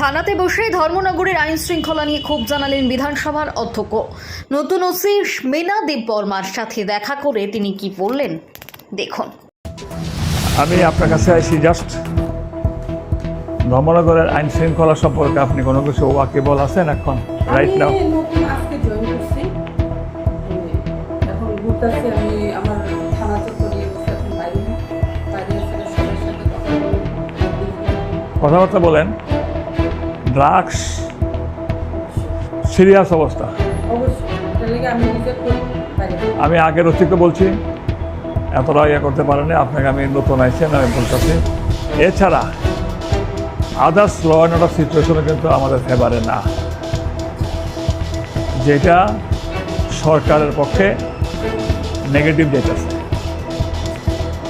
থানাতে বসে ধর্মনগরের আইন শৃঙ্খলা নিয়ে ক্ষোভ জানালেন বিধানসভার অধ্যক্ষ। নতুন ওসি মেনা দেব বর্মার সাথে দেখা করে তিনি কি বললেন দেখুন। আমি আপনার কাছে আইসি জাস্ট ধর্মনগরের আইন শৃঙ্খলা সম্পর্কে আপনি কোনো কিছু ওয়াকিবল আছেন এখন রাইট নাও আমি নতুন আজকে জয়েন করছি। এখন ঘুরতেছি আমি আমার থানা চত্বরে বসে এখন বাইরে। বাইরে এসে কথা কথাবার্তা বলেন। ড্রাগস সিরিয়াস অবস্থা। আমি আগের অস্তিত্ব বলছি এতটা ইয়ে করতে পারেনি, আপনাকে আমি নতুন আইসেন আমি বলতেছি। এছাড়া আদার্স ল অ্যান্ড অর্ডার সিচুয়েশনে কিন্তু আমাদের ফেভারে না। যেটা সরকারের পক্ষে নেগেটিভ যেতেছে।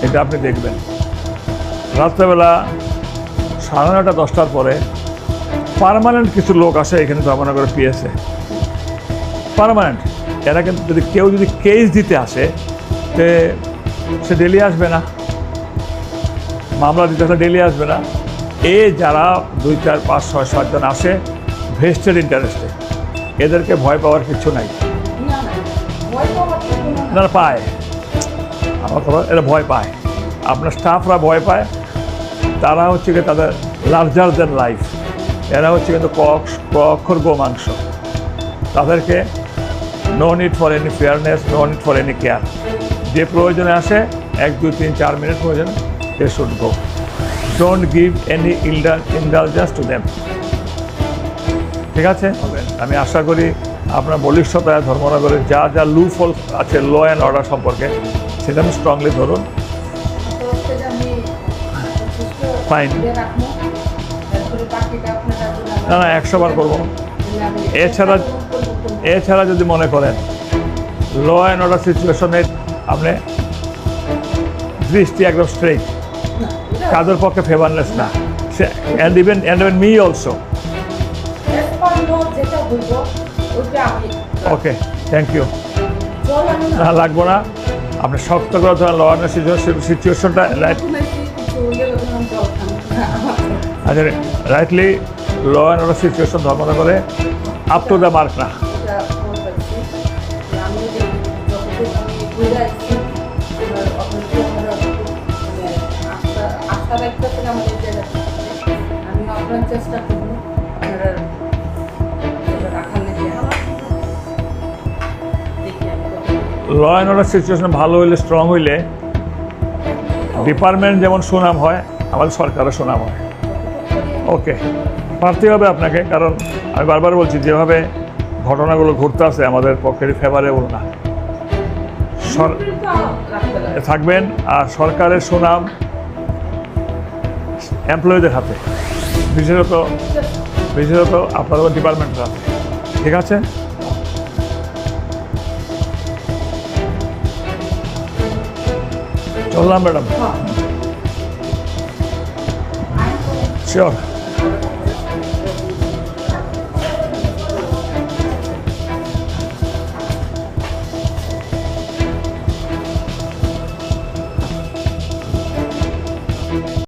এটা আপনি দেখবেন। রাত্রেবেলা সাড়ে নটা দশটার পরে পার্মানেন্ট কিছু লোক আসে এখানে জমানা করে পিএসে পার্মানেন্ট এরা কিন্তু যদি কেউ যদি কেস দিতে আসে, তে সে ডেলি আসবে না। মামলা দিতে আসলে ডেলি আসবে না। এ যারা দুই, চার, পাঁচ, ছয় সাতজন আসে ভেস্টেড ইন্টারেস্টে এদেরকে ভয় পাওয়ার কিছু নাই। এনারা পায়। আমার কথা এরা ভয় পায়। আপনার স্টাফরা ভয় পায়। তারা হচ্ছে কি তাদের লার্জার দেন লাইফ এরা হচ্ছে কিন্তু ক ক অক্ষর গো মাংস তাদেরকে no need for any fairness no need for any care যে প্রয়োজনে আসে এক দুই তিন চার মিনিট প্রয়োজন they should go don't give any indulgence to them ঠিক আছে? আমি আশা করি আপনার বলিষ্ঠতায় ধর্মনগরের যা যা লু ফল আছে ল অ্যান্ড অর্ডার সম্পর্কে সেটা আমি স্ট্রংলি ধরুন। তরফ না না একশো বার করব। এছাড়া এছাড়া যদি মনে করেন ল অ্যান্ড অর্ডার সিচুয়েশনে আপনি দৃষ্টি একদম স্ট্রেট কাদের পক্ষে ফেভারনেস না। সে and even and even me also okay thank you না লাগবো না। আপনি শক্ত করে ধরেন ল অ্যান্ড সিচুয়েশনটা আচ্ছা। Rightly law and order situation ধর্মনগরে up to the mark না। ল অ্যান্ড অর্ডার সিচুয়েশন ভালো হইলে স্ট্রং হইলে ডিপার্টমেন্ট যেমন সুনাম হয়, আমাদের সরকারও সুনাম হয়। ওকে পারতে হবে আপনাকে, কারণ আমি বারবার বলছি, যেভাবে ঘটনাগুলো ঘটতে আছে আমাদের পক্ষের ফেভারেবল না। থাকবেন, আর সরকারের সুনাম এমপ্লয়ীদের হাতে, বিশেষত বিশেষত আপনাদের ডিপার্টমেন্টের হাতে। ঠিক আছে? চললাম, ম্যাডাম। শিওর